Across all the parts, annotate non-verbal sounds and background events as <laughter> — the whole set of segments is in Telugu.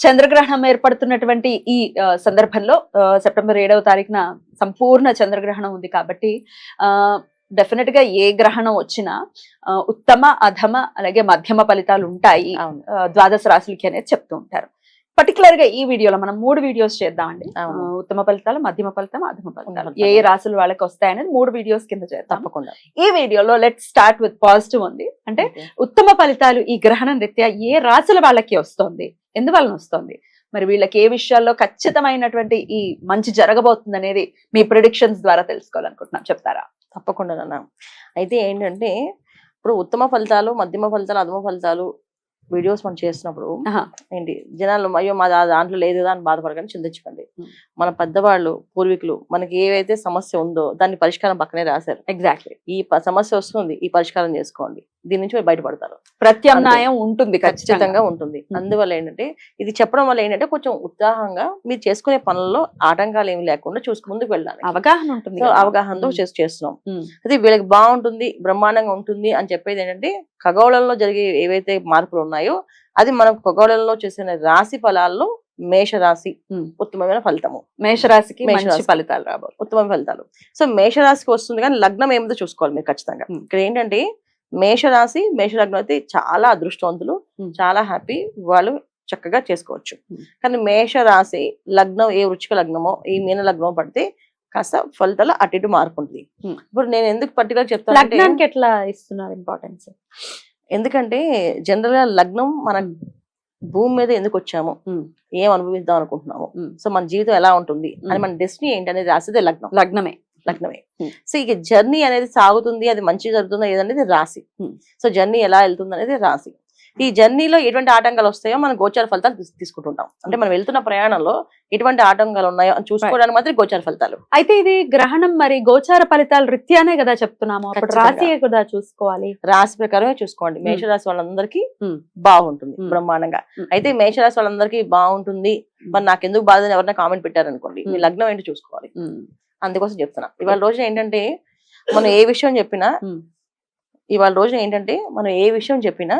చంద్రగ్రహణం ఏర్పడుతున్నటువంటి ఈ సందర్భంలో సెప్టెంబర్ ఏడవ తారీఖున సంపూర్ణ చంద్రగ్రహణం ఉంది కాబట్టి డెఫినెట్గా ఏ గ్రహణం వచ్చినా ఉత్తమ అధమ అలాగే మధ్యమ ఫలితాలు ఉంటాయి. ద్వాదశ రాశులకి అనేది చెప్తూ ఉంటారు. పర్టికులర్గా ఈ వీడియోలో మనం మూడు వీడియోస్ చేద్దామండి. ఉత్తమ ఫలితాలు మధ్యమ ఫలితం అధమ ఫలితాలు. ఏ ఏ రాశులు వాళ్ళకి వస్తాయనేది మూడు వీడియోస్ కింద చేద్దాం. తప్పకుండా. ఈ వీడియోలో లెట్ స్టార్ట్ విత్ పాజిటివ్ ఉంది. అంటే. ఉత్తమ ఫలితాలు ఈ గ్రహణం రీత్యా ఏ రాశుల వాళ్ళకి వస్తుంది? ఎందువలన వస్తుంది? మరి వీళ్ళకి ఏ విషయాల్లో ఖచ్చితమైనటువంటి ఈ మంచి జరగబోతుంది అనేది మీ ప్రిడిక్షన్స్ ద్వారా తెలుసుకోవాలనుకుంటున్నాం. చెప్తారా? తప్పకుండా అయితే ఏంటంటే ఇప్పుడు ఉత్తమ ఫలితాలు మధ్యమ ఫలితాలు అధమ ఫలితాలు వీడియోస్ మనం చేస్తున్నప్పుడు. ఏంటి జనాలు అయ్యో మా దాంట్లో లేదు కదా అని బాధపడకండి చింతించకండి. మన పెద్దవాళ్ళు పూర్వీకులు మనకి ఏవైతే సమస్య ఉందో దాన్ని పరిష్కారం పక్కనే రాశారు. ఎగ్జాక్ట్లీ ఈ సమస్య వస్తుంది ఈ పరిష్కారం చేసుకోండి. దీని నుంచి మీరు బయటపడతారు. ప్రత్యామ్నాయం ఉంటుంది ఖచ్చితంగా. ఉంటుంది. అందువల్ల ఏంటంటే ఇది చెప్పడం వల్ల ఏంటంటే కొంచెం ఉత్సాహంగా మీరు చేసుకునే పనుల్లో ఆటంకాలు ఏమి లేకుండా చూసుకు ముందుకు వెళ్ళాలి అవగాహన ఉంటుంది. అవగాహనతో చేస్తున్నాం. అయితే వీళ్ళకి బాగుంటుంది బ్రహ్మాండంగా ఉంటుంది అని చెప్పేది ఏంటంటే ఖగోళంలో జరిగే ఏవైతే మార్పులు ఉన్నాయో అది మనం ఖగోళంలో చేసిన రాశి ఫలాల్లో మేషరాశి. ఉత్తమమైన ఫలితము మేషరాశికి మంచి మేషరాశి. ఫలితాలు రాబోతుంది ఉత్తమ ఫలితాలు సో మేషరాశికి వస్తుంది కానీ లగ్నం ఏమిటో చూసుకోవాలి మీరు ఖచ్చితంగా. ఇక్కడ ఏంటంటే మేషరాశి మేషలగ్నం అయితే చాలా అదృష్టవంతులు. చాలా హ్యాపీ వాళ్ళు చక్కగా చేసుకోవచ్చు. కానీ మేషరాశి లగ్నం ఏ వృచ్చిక లగ్నమో ఈ మీన లగ్నమో పడితే కాస్త ఫలితాలు అటు ఇటు మార్పు ఉంటుంది. ఇప్పుడు నేను ఎందుకు పర్టికులర్ చెప్తాను లగ్నానికి ఎట్లా ఇస్తున్నారు ఇంపార్టెన్స్ ఎందుకంటే జనరల్గా లగ్నం మన. భూమి మీద ఎందుకు వచ్చాము. ఏం అనుభవిద్దాం అనుకుంటున్నాము. సో మన జీవితం ఎలా ఉంటుంది అని. మన డెస్టినీ ఏంటి అనేది రాసేదే లగ్నం లగ్నమే లగ్నమే. సో ఇక జర్నీ అనేది సాగుతుంది అది మంచి జరుగుతుందా ఏదనేది ఉమ్. సో జర్నీ ఎలా వెళ్తుంది అనేది రాశి ఈ జర్నీలో ఎటువంటి ఆటంకాలు వస్తాయో మనం గోచార ఫలితాలు తీస్- తీసుకుంటుంటాం అంటే మనం వెళ్తున్న ప్రయాణంలో ఎటువంటి ఆటంకాలు ఉన్నాయో అని చూసుకోవడానికి మాత్రం గోచార ఫలితాలు అయితే ఇది గ్రహణం మరి గోచార ఫలితాలు రీత్యానే కదా చెప్తున్నాము. రాశియే కదా చూసుకోవాలి రాశి ప్రకారమే చూసుకోండి మేషరాశి వాళ్ళందరికీ. బాగుంటుంది. బ్రహ్మాండంగా. అయితే మేషరాశి వాళ్ళందరికీ బాగుంటుంది మరి నాకు ఎందుకు బాధ ఎవరైనా కామెంట్ పెట్టారనుకోండి మీ. లగ్నం ఏంటో చూసుకోవాలి. అందుకోసం చెప్తున్నా ఇవాళ రోజున ఏంటంటే మనం ఏ విషయం చెప్పినా. ఇవాళ రోజున ఏంటంటే మనం ఏ విషయం చెప్పినా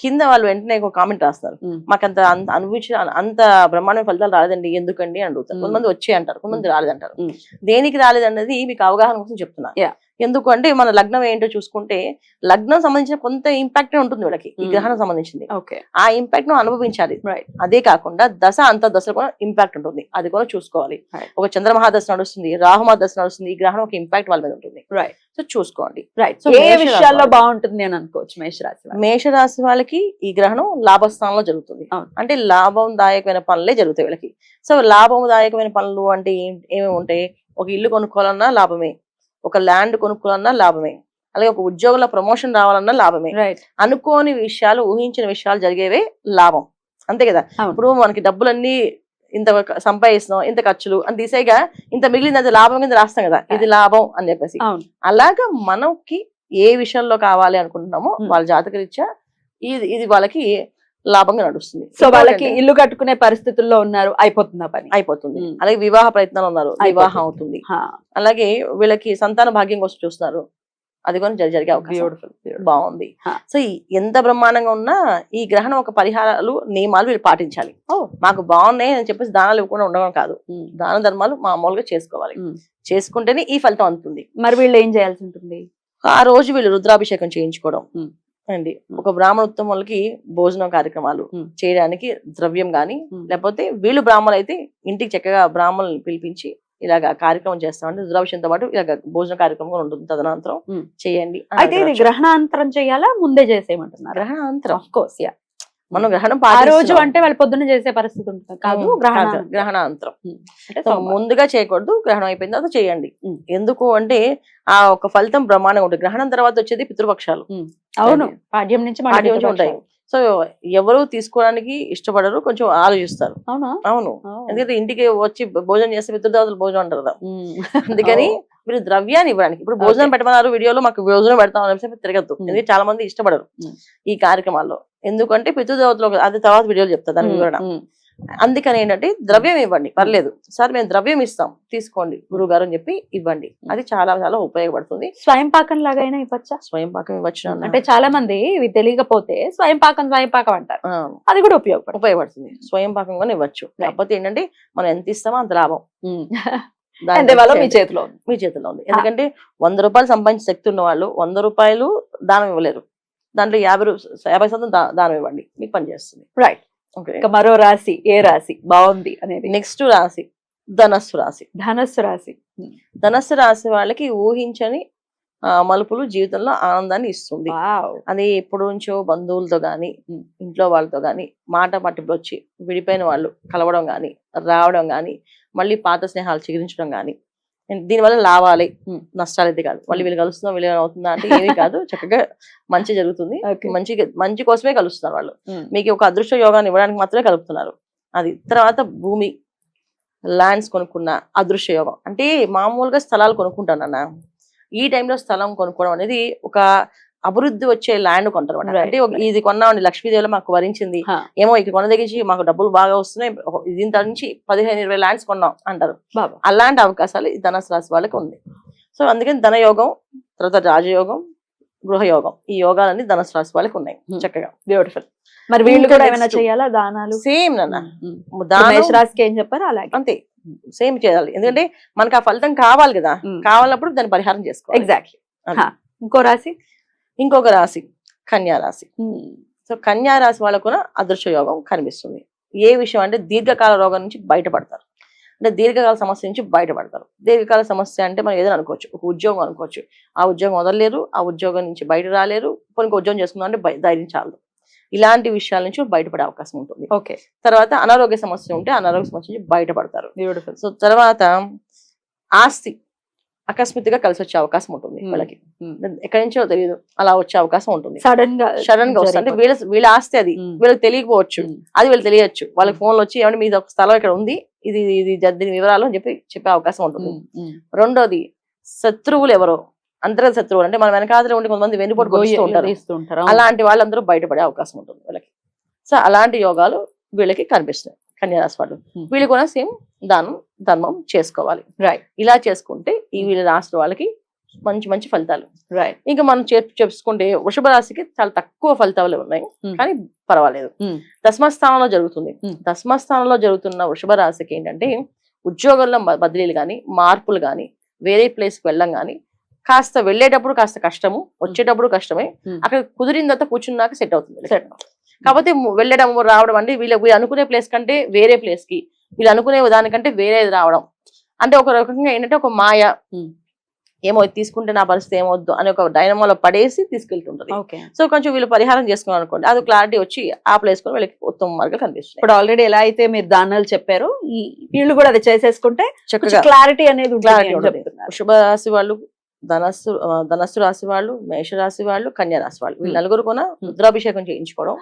కింద వాళ్ళు వెంటనే ఒక కామెంట్ రాస్తారు. మాకు అంత అంత అనుభవించిన అంత బ్రహ్మాండమైన ఫలితాలు రాలేదండి. ఎందుకండి అని అడుగుతారు. కొంతమంది వచ్చే అంటారు. కొంతమంది రాలేదంటారు. దేనికి రాలేదన్నది మీకు అవగాహన కోసం చెప్తున్నా. ఎందుకు అంటే మన లగ్నం ఏంటో చూసుకుంటే లగ్నం సంబంధించిన కొంత ఇంపాక్ట్ ఉంటుంది వీళ్ళకి. ఈ. గ్రహణం సంబంధించింది. ఓకే. ఆ ఇంపాక్ట్ను అనుభవించాలి. అదే కాకుండా దశ అంత దశలో కూడా ఇంపాక్ట్ ఉంటుంది. అది కూడా చూసుకోవాలి. ఒక చంద్రమహాదశ నడుస్తుంది రాహుమహాదశ నడుస్తుంది. ఈ గ్రహణం ఒక ఇంపాక్ట్ వాళ్ళ మీద ఉంటుంది. రైట్ సో చూసుకోండి. రైట్ So, ఏ విషయాల్లో బాగుంటుంది అని అనుకోవచ్చు మేషరాశి. మేషరాశి వాళ్ళకి ఈ గ్రహణం లాభస్థానంలో జరుగుతుంది. అంటే లాభందాయకమైన పనులే జరుగుతాయి వీళ్ళకి. సో లాభందాయకమైన పనులు అంటే ఏమేమి ఉంటాయి ఒక ఇల్లు కొనుక్కోవాలన్నా లాభమే. ఒక ల్యాండ్ కొనుక్కోవాలన్నా లాభమే. అలాగే ఒక ఉద్యోగంలో ప్రమోషన్ రావాలన్నా లాభమే. రైట్ అనుకోని విషయాలు ఊహించిన విషయాలు జరిగేవే లాభం. అంతే కదా. ఇప్పుడు మనకి డబ్బులన్నీ ఇంత సంపాదిస్తున్నాం ఇంత ఖర్చులు అని తీసేగా ఇంత మిగిలింది అది లాభం కింద రాస్తాం కదా ఇది లాభం అని చెప్పేసి. అలాగా మనకి ఏ విషయంలో కావాలి అనుకుంటున్నామో. వాళ్ళ జాతకరీత్యా ఇది ఇది వాళ్ళకి లాభంగా నడుస్తుంది. సో వాళ్ళకి ఇల్లు కట్టుకునే పరిస్థితుల్లో ఉన్నారు అయిపోతుందా పని. అయిపోతుంది. అలాగే వివాహ ప్రయత్నాలు ఉన్నారు. వివాహం అవుతుంది. అలాగే వీళ్ళకి సంతాన భాగ్యం కోసం చూస్తున్నారు. అది కూడా జరి- జరిగే అవకాశం. బాగుంది. సో ఎంత బ్రహ్మాండంగా ఉన్నా ఈ గ్రహణం ఒక పరిహారాలు నియమాలు వీళ్ళు పాటించాలి ఓ. మాకు బాగున్నాయి అని చెప్పేసి దానాలు ఇవ్వకుండా ఉండడం కాదు దాన ధర్మాలు మామూలుగా చేసుకోవాలి. చేసుకుంటేనే ఈ ఫలితం అందుతుంది మరి వీళ్ళు ఏం చేయాల్సి ఉంటుంది ఆ రోజు వీళ్ళు రుద్రాభిషేకం చేయించుకోవడం. అండి ఒక బ్రాహ్మణ ఉత్తములకి భోజనం కార్యక్రమాలు. చేయడానికి ద్రవ్యం గాని. లేకపోతే వీళ్ళు బ్రాహ్మణులు అయితే ఇంటికి చక్కగా బ్రాహ్మణులు పిలిపించి ఇలాగ కార్యక్రమం చేస్తామంటే రుద్రాభిషేకంతో పాటు ఇలాగ భోజన కార్యక్రమం కూడా ఉంటుంది తదనంతరం. చేయండి అయితే ఇది. గ్రహణాంతరం చేయాలా? ముందే చేసేయమంటున్నారు? గ్రహణాంతరం ఆఫ్ కోర్స్ యా మనం గ్రహణం ఆ రోజు. అంటే వాళ్ళు పొద్దున్న చేసే పరిస్థితి ఉంటుంది. కాదు గ్రహణాంతరం. ముందుగా చేయకూడదు గ్రహణం అయిపోయిన తర్వాత చేయండి. ఎందుకు అంటే ఆ ఒక ఫలితం బ్రహ్మాండంగా ఉంటుంది. గ్రహణం తర్వాత వచ్చేది పితృపక్షాలు. అవును పాడ్యం నుంచి మళ్ళీ పాడ్యం నుంచి ఉంటాయి. సో ఎవరు తీసుకోవడానికి ఇష్టపడరు కొంచెం ఆలోచిస్తారు అవునా. ఎందుకంటే ఇంటికి వచ్చి భోజనం చేస్తే పితృదేవతలు భోజనం అంటారు కదా. అందుకని మీరు ద్రవ్యాన్ని ఇవ్వడానికి ఇప్పుడు భోజనం. పెట్టమన్నారు వీడియోలో మాకు భోజనం పెడతాం అని చెప్పి తిరగద్దు. ఎందుకంటే చాలా మంది ఇష్టపడరు. ఈ కార్యక్రమాల్లో ఎందుకంటే పితృదేవతలు అది తర్వాత వీడియోలు చెప్తా దాని వివరణ. అందుకని ఏంటంటే ద్రవ్యం ఇవ్వండి పర్లేదు. సార్ మేము ద్రవ్యం ఇస్తాం. తీసుకోండి గురువు గారు అని చెప్పి ఇవ్వండి. అది చాలా చాలా ఉపయోగపడుతుంది. స్వయం పాకం లాగైనా ఇవ్వచ్చా? స్వయం పాకం ఇవ్వచ్చు. అంటే చాలా మంది ఇవి తెలియకపోతే స్వయం పాకం స్వయం పాకం అంటారు అది కూడా ఉపయోగపడుతుంది. ఉపయోగపడుతుంది. స్వయం పాకం కూడా ఇవ్వచ్చు. కాకపోతే ఏంటంటే మనం ఎంత ఇస్తామో అంత లాభం. <laughs> మీ చేతిలో ఉంది. మీ చేతిలో ఉంది. ఎందుకంటే వంద రూపాయలు సంపాదించే శక్తి ఉన్న వాళ్ళు వంద రూపాయలు దానం ఇవ్వలేరు. దాంట్లో యాభై యాభై శాతం దానం ఇవ్వండి. మీకు పనిచేస్తుంది రైట్ ఇంకా మరో రాశి ఏ రాశి? బాగుంది అనేది. నెక్స్ట్ రాశి ధనస్సు రాశి. ధనస్సు రాశి. ధనస్సు రాశి వాళ్ళకి ఊహించని ఆ, మలుపులు జీవితంలో ఆనందాన్ని ఇస్తుంది. అది ఎప్పుడు నుంచో బంధువులతో గాని ఉమ్. ఇంట్లో వాళ్ళతో గాని మాట పట్టింపు వచ్చి విడిపోయిన వాళ్ళు కలవడం గాని రావడం గాని మళ్ళీ పాత స్నేహాలు చిగురించడం గాని దీనివల్ల లాభాలే. ఉమ్. నష్టాలు అయితే కాదు. మళ్ళీ వీళ్ళు కలుస్తుందా వీళ్ళు అవుతుందా అంటే ఏమీ <laughs> కాదు. చక్కగా మంచి జరుగుతుంది. మంచి మంచి కోసమే కలుస్తున్నారు వాళ్ళు. మీకు ఒక అదృష్ట యోగాన్ని ఇవ్వడానికి మాత్రమే కలుపుతున్నారు. అది తర్వాత భూమి ల్యాండ్స్ కొనుక్కున్న అదృశ్య యోగం. అంటే మామూలుగా స్థలాలు కొనుక్కుంటానన్న ఈ టైంలో స్థలం కొనుక్కోవడం అనేది ఒక అభివృద్ధి వచ్చే ల్యాండ్ కొంటారు అంటే ఇది కొన్నామండి లక్ష్మీదేవిలో మాకు వరించింది. ఏమో ఇక్కడ కొన్న దగ్గర మాకు డబ్బులు బాగా వస్తున్నాయి. దీని నుంచి పదిహేను ఇరవై ల్యాండ్స్ కొన్నాం అంటారు. బాబా. అలాంటి అవకాశాలు ఈ ధనసు రాశి వాళ్ళకి ఉంది. సో అందుకని ధన యోగం తర్వాత రాజయోగం గృహయోగం ఈ యోగాలన్నీ ధనసు రాశి వాళ్ళకి ఉన్నాయి. చక్కగా. బ్యూటిఫుల్ మరి వీళ్ళు కూడా ఏమైనా. చేయాలా దానాలు? సేమ్ నాన్న. దానం మేషరాశికి ఏం చెప్పారు అలాగే. అంతే. సేమ్ చేయాలి. ఎందుకంటే మనకు ఆ ఫలితం కావాలి కదా. ఉమ్. కావాలన్నప్పుడు దాన్ని పరిహారం చేసుకోవాలి. ఎగ్జాక్ట్లీ ఇంకో రాశి? ఇంకొక రాశి కన్యా రాశి. సో కన్యా రాశి వాళ్ళకు కూడా అదృశ్య యోగం కనిపిస్తుంది. ఏ విషయం అంటే దీర్ఘకాల రోగం నుంచి బయటపడతారు. అంటే దీర్ఘకాల సమస్య నుంచి బయటపడతారు. దీర్ఘకాల సమస్య అంటే మనం ఏదైనా అనుకోవచ్చు. ఒక ఉద్యోగం అనుకోవచ్చు. ఆ ఉద్యోగం వదలలేరు. ఆ ఉద్యోగం నుంచి బయట రాలేరు. కొన్ని ఉద్యోగం చేసుకుందాం అంటే ధైర్యం చాలదు. ఇలాంటి విషయాల నుంచి బయటపడే అవకాశం ఉంటుంది. ఓకే. తర్వాత అనారోగ్య సమస్య ఉంటే అనారోగ్య సమస్య నుంచి బయటపడతారు. సో తర్వాత ఆస్తి. అకస్మాత్తుగా కలిసి వచ్చే అవకాశం ఉంటుంది. వీళ్ళకి. ఎక్కడి నుంచో తెలియదు అలా వచ్చే అవకాశం ఉంటుంది. సడన్గా సడన్గా వస్తుంది. అంటే వీళ్ళ వీళ్ళ ఆస్తి అది. వీళ్ళకి తెలియకపోవచ్చు. అది వీళ్ళు తెలియచ్చు. వాళ్ళకి ఫోన్లు వచ్చి ఏమంటే మీది ఒక స్థలం ఇక్కడ ఉంది. ఇది ఇది దీని వివరాలు అని చెప్పి చెప్పే అవకాశం ఉంటుంది. రెండోది శత్రువులు ఎవరో? అంతర్గత శత్రువులు. అంటే మన వెనకాతలే ఉండి కొంతమంది వెన్నుపోటు కొడుతూ ఉంటారు. అలాంటి వాళ్ళందరూ బయటపడే అవకాశం ఉంటుంది వీళ్ళకి. సో అలాంటి యోగాలు వీళ్ళకి కనిపిస్తున్నాయి. కన్యారాశి వాళ్ళు. వీళ్ళు కూడా సేమ్ దానం ధర్మం చేసుకోవాలి రైట్ ఇలా చేసుకుంటే ఈ వీళ్ళ రాష్ట్ర వాళ్ళకి మంచి మంచి ఫలితాలు రైట్ ఇంకా మనం చెప్ చెప్పుకుంటే వృషభ రాశికి చాలా తక్కువ ఫలితాలు ఉన్నాయి Hmm. కానీ పర్వాలేదు Hmm. దశమస్థానంలో జరుగుతుంది Hmm. దశమస్థానంలో జరుగుతున్న వృషభ రాశికి ఏంటంటే ఉద్యోగంలో బదిలీలు కానీ మార్పులు కానీ వేరే ప్లేస్కి వెళ్ళడం కానీ కాస్త వెళ్ళేటప్పుడు కాస్త కష్టము వచ్చేటప్పుడు కష్టమే. అక్కడ కుదిరిన తర్వాత కూర్చున్నాక సెట్ అవుతుంది. కాకపోతే వెళ్ళడం రావడం అంటే వీళ్ళ వీళ్ళు అనుకునే ప్లేస్ కంటే వేరే ప్లేస్కి వీళ్ళు అనుకునే దానికంటే వేరేది రావడం అంటే ఒక రకంగా ఏంటంటే ఒక మాయ. ఏమో తీసుకుంటే నా పరిస్థితి ఏమొద్దు అని ఒక డైనమోలో పడేసి తీసుకెళ్తుంటది ఓకే సో కొంచెం వీళ్ళు పరిహారం చేసుకున్నారు అనుకోండి అది క్లారిటీ వచ్చి ఆ ప్లేస్ కూడా వీళ్ళకి ఉత్తమ మార్గాలు కనిపిస్తున్నాయి ఇప్పుడు ఆల్రెడీ ఎలా అయితే మీరు దానాలు చెప్పారు వీళ్ళు కూడా అది చేసేసుకుంటే క్లారిటీ అనేది. చెప్తున్నారు వృషభ రాశి వాళ్ళు ధనస్సు ధనస్సు రాశి వాళ్ళు మేష రాశి వాళ్ళు కన్యా రాశి వాళ్ళు వీళ్ళు. నలుగురు కూడా రుద్రాభిషేకం చేయించుకోవడం.